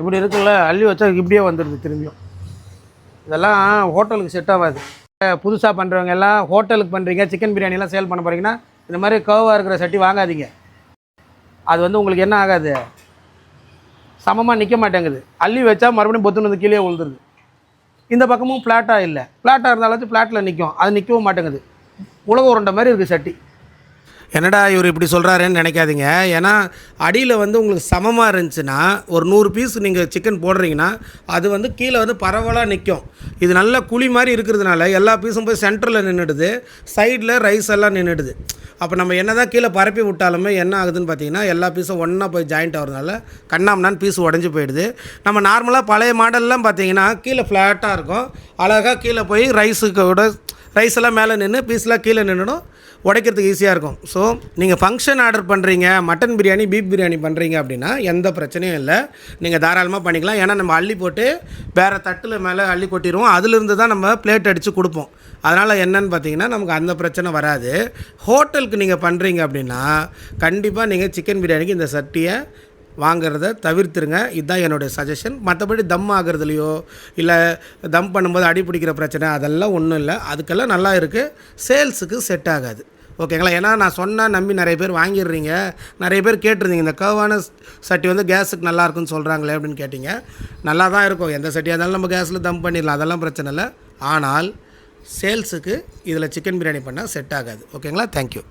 இப்படி இருக்குல்ல அள்ளி வச்சா இப்படியே வந்துடுது திரும்பியும். இதெல்லாம் ஹோட்டலுக்கு செட் ஆகாது. புதுசாக பண்ணுறவங்க எல்லாம் ஹோட்டலுக்கு பண்ணுறீங்க சிக்கன் பிரியாணிலாம் சேல் பண்ண போகிறீங்கன்னா இந்த மாதிரி கர்வாக இருக்கிற சட்டி வாங்காதீங்க. அது வந்து உங்களுக்கு என்ன ஆகாது? சமமாக நிற்க மாட்டேங்குது. அள்ளி வச்சா மறுபடியும் பொத்துன்னு வந்து கீழே விழுந்துருது. இந்த பக்கமும் ஃப்ளாட்டாக இல்லை. ஃப்ளாட்டாக இருந்தாலும் ஃப்ளாட்டில் நிற்கும் அது நிற்கவும் மாட்டேங்குது. உலக உருண்டை மாதிரி இருக்குது சட்டி. என்னடா இவர் இப்படி சொல்கிறாருன்னு நினைக்காதீங்க. ஏன்னா அடியில் வந்து உங்களுக்கு சமமாக இருந்துச்சுன்னா ஒரு நூறு பீஸ் நீங்கள் சிக்கன் போடுறீங்கன்னா அது வந்து கீழே வந்து பரவலாக நிற்கும் இது நல்ல குழி மாதிரி இருக்கிறதுனால எல்லா பீஸும் போய் சென்டரில் நின்றுடுது சைடில் ரைஸ் எல்லாம் நின்றுடுது அப்போ நம்ம என்ன தான் கீழே பரப்பி விட்டாலுமே என்ன ஆகுதுன்னு பார்த்தீங்கன்னா எல்லா பீஸும் ஒன்றா போய் ஜாயிண்ட் ஆகிறதுனால கண்ணாமனான்னு பீஸ் உடஞ்சி போயிடுது. நம்ம நார்மலாக பழைய மாடல்லாம் பார்த்தீங்கன்னா கீழே ஃப்ளாட்டாக இருக்கும். அழகாக கீழே போய் ரைஸுக்கு விட ரைஸ் எல்லாம் மேலே நின்று பீஸ்லாம் கீழே நின்றுடும் உடைக்கிறதுக்கு ஈஸியாக இருக்கும். ஸோ நீங்கள் ஃபங்க்ஷன் ஆர்டர் பண்ணுறீங்க மட்டன் பிரியாணி பீஃப் பிரியாணி பண்ணுறீங்க அப்படின்னா எந்த பிரச்சனையும் இல்லை. நீங்கள் தாராளமாக பண்ணிக்கலாம். ஏன்னா நம்ம அள்ளி போட்டு வேறு தட்டில் மேலே அள்ளி கொட்டிடுவோம். அதிலிருந்து தான் நம்ம பிளேட் அடித்து கொடுப்போம். அதனால் என்னன்னு பார்த்தீங்கன்னா நமக்கு அந்த பிரச்சனை வராது. ஹோட்டலுக்கு நீங்கள் பண்ணுறீங்க அப்படின்னா கண்டிப்பாக நீங்கள் சிக்கன் பிரியாணிக்கு இந்த சட்டியை வாங்கிறத தவிர்த்துருங்க. இதுதான் என்னுடைய சஜஷன் மற்றபடி தம் ஆகிறதுலையோ இல்லை தம் பண்ணும்போது அடி பிடிக்கிற பிரச்சனை அதெல்லாம் ஒன்றும் இல்லை. அதுக்கெல்லாம் நல்லா இருக்குது சேல்ஸுக்கு செட் ஆகாது. ஓகேங்களா ஏன்னா நான் சொன்னால் நம்பி நிறைய பேர் வாங்கிடுறீங்க. நிறைய பேர் கேட்டிருந்தீங்க இந்த கர்வான சட்டி வந்து கேஸுக்கு நல்லா இருக்குன்னு சொல்கிறாங்களே அப்படின்னு கேட்டிங்க. நல்லா தான் இருக்கும். எந்த சட்டியாக இருந்தாலும் நம்ம கேஸில் தம் பண்ணிடலாம். அதெல்லாம் பிரச்சனை இல்லை. ஆனால் சேல்ஸுக்கு இதில் சிக்கன் பிரியாணி பண்ணால் செட் ஆகாது. ஓகேங்களா தேங்க்யூ